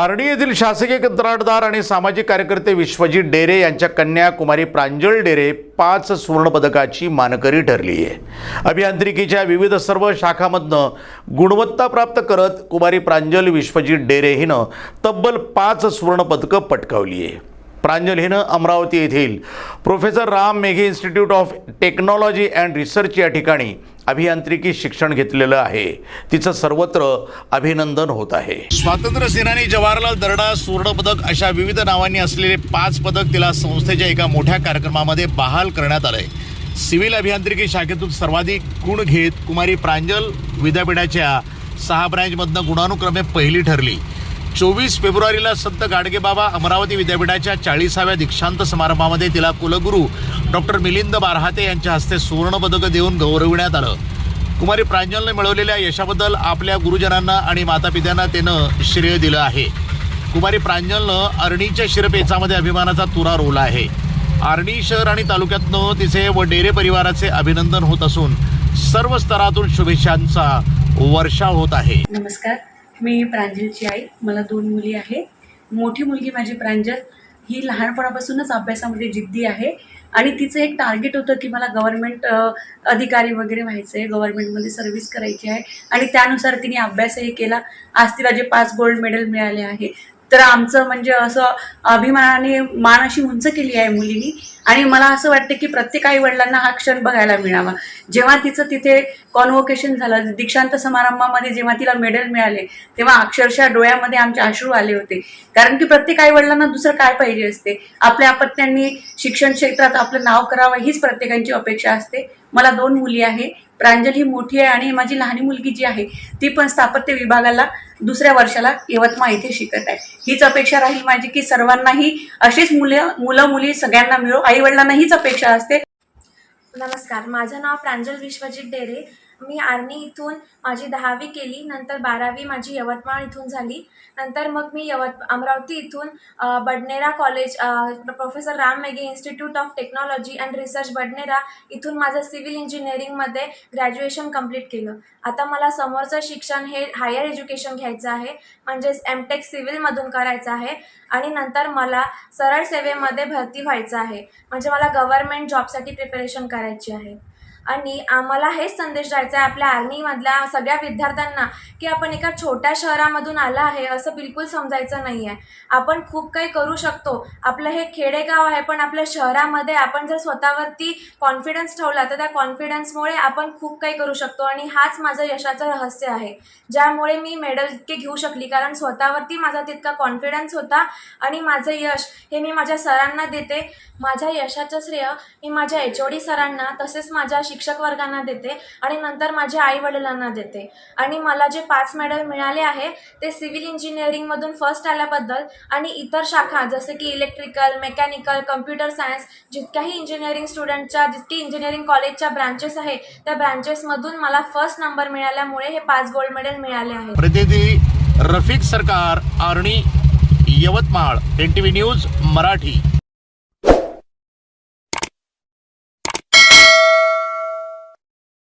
आर्णी येथील शासकीय कंत्राटदार आणि सामाजिक कार्यकर्ते विश्वजित डेरे यांच्या कन्या कुमारी प्रांजल डेरे पाच सुवर्णपदकाची मानकरी ठरली आहे. अभियांत्रिकीच्या विविध सर्व शाखामधनं गुणवत्ता प्राप्त करत कुमारी प्रांजल विश्वजित डेरे हिनं तब्बल पाच सुवर्णपदकं पटकावली आहे. प्रांजल हिनं अमरावती येथील professor Ram Meghe institute of technology and research या ठिकाणी अभियांत्रिकी शिक्षण घेतलेलं आहे. तिचं सर्वत्र अभिनंदन होत आहे. स्वातंत्र्य सेनानी जवाहरलाल दर्डा सुवर्ण पदक अशा विविध नावांनी असलेले पाच पदक तिला संस्थेच्या एका मोठ्या कार्यक्रमामध्ये बहाल करण्यात आलंय. सिव्हिल अभियांत्रिकी शाखेतून सर्वाधिक गुण घेत कुमारी प्रांजल विद्यापीठाच्या सहा ब्रँचमधनं गुणानुक्रमे पहिली ठरली. चोवीस फेब्रुवारीला संत गाडगेबाबा अमरावती विद्यापीठाच्या चाळीसाव्या दीक्षांत समारंभामध्ये तिला कुलगुरू डॉक्टर मिलिंद बारहाते यांच्या हस्ते सुवर्णपदकं देऊन गौरविण्यात आलं. कुमारी प्रांजलनं मिळवलेल्या यशाबद्दल आपल्या गुरुजनांना आणि मातापित्यांना त्यानं श्रेय दिलं आहे. कुमारी प्रांजलनं अर्णीच्या शिरपेचामध्ये अभिमानाचा तुरा रोवला आहे. आर्णी शहर आणि तालुक्यातनं तिचे व डेरे परिवाराचे अभिनंदन होत असून सर्व स्तरातून शुभेच्छांचा वर्षा होत आहे. नमस्कार. मी प्रांजलची आई. मला दोन मुली आहेत. मोठी मुलगी माझी प्रांजल. ही लहानपणापासूनच अभ्यासामध्ये जिद्दी आहे. आणि तिचं एक टार्गेट होतं की मला गव्हर्नमेंट अधिकारी वगैरे व्हायचं आहे गव्हर्नमेंटमध्ये सर्व्हिस करायची आहे. आणि त्यानुसार तिने अभ्यासही केला. आज तिला जे पाच गोल्ड मेडल मिळाले आहे. तर आमचं म्हणजे असं अभिमानाने मान अशी उंच केली आहे मुलीनी. आणि मला असं वाटतं की प्रत्येक आई वडिलांना हा क्षण बघायला मिळावा. जेव्हा तिचं तिथे कॉन्व्होकेशन झालं दीक्षांत समारंभामध्ये जेव्हा तिला मेडल मिळाले तेव्हा अक्षरशः डोळ्यामध्ये आमचे अश्रू आले होते. कारण की प्रत्येक आई वडिलांना दुसरं काय पाहिजे असते? आपल्या अपत्यांनी शिक्षण क्षेत्रात आपलं नाव करावं हीच प्रत्येकांची अपेक्षा असते. मला दोन मुली आहे प्रांजल ही मोठी आहे आणि माझी लहानी मुलगी जी आहे ती पण स्थापत्य विभागाला दुसऱ्या वर्षाला यवतमाळ इथे शिकत आहे. हीच अपेक्षा राहील माझी की सर्वांनाही अशीच मुलं मुलं मुली सगळ्यांना मिळो आई वडिलांना हीच अपेक्षा असते. नमस्कार माझं नाव प्रांजल विश्वजित डेरे. मी आर्नी इथून माझी दहावी केली नंतर बारावी माझी यवतमाळ इथून झाली. नंतर मग मी यवत अमरावती इथून Badnera college professor Ram Meghe institute of technology and research Badnera इथून माझं सिव्हिल इंजिनिअरिंगमध्ये ग्रॅज्युएशन कंप्लीट केलं. आता मला समोरचं शिक्षण हे हायर एज्युकेशन घ्यायचं आहे म्हणजेच एम टेक सिव्हिलमधून करायचं आहे आणि नंतर मला सरळ सेवेमध्ये भरती व्हायचं आहे. म्हणजे मला गव्हर्मेंट जॉबसाठी प्रिपरेशन करायची आहे. आणि आम्हाला हेच संदेश द्यायचा आहे आपल्या आर्मीमधल्या सगळ्या विद्यार्थ्यांना की आपण एका छोट्या शहरामधून आलं आहे असं बिलकुल समजायचं नाही आहे. आपण खूप काही करू शकतो. आपलं हे खेडेगाव आहे पण आपल्या शहरामध्ये आपण जर स्वतःवरती कॉन्फिडन्स ठेवला तर त्या कॉन्फिडन्समुळे आपण खूप काही करू शकतो. आणि हाच माझं यशाचं रहस्य आहे. ज्यामुळे मी मेडल इतके घेऊ शकली कारण स्वतःवरती माझा तितका कॉन्फिडन्स होता आणि माझं यश हे मी माझ्या सरांना देते. माझ्या यशाचं श्रेय मी माझ्या एच ओ डी सरांना तसेच माझ्या शिक्षक वर्गांना देते आणि नंतर माझ्या आई वडिलांना देते. आणि मला जे पाच मेडल मिळाले आहे ते सिव्हिल इंजिनिअरिंगमधून फर्स्ट आल्याबद्दल आणि इतर शाखा जसे की इलेक्ट्रिकल मेकॅनिकल कम्प्युटर सायन्स जितक्याही इंजिनिअरिंग स्टुडंटच्या जितकी इंजिनिअरिंग कॉलेजच्या ब्रांचेस आहे त्या ब्रांचेसमधून मला फर्स्ट नंबर मिळाल्यामुळे हे पाच गोल्ड मेडल मिळाले आहे प्रतिनिधी Rafiq Sarkar Arni Yavatmal N T V news Marathi.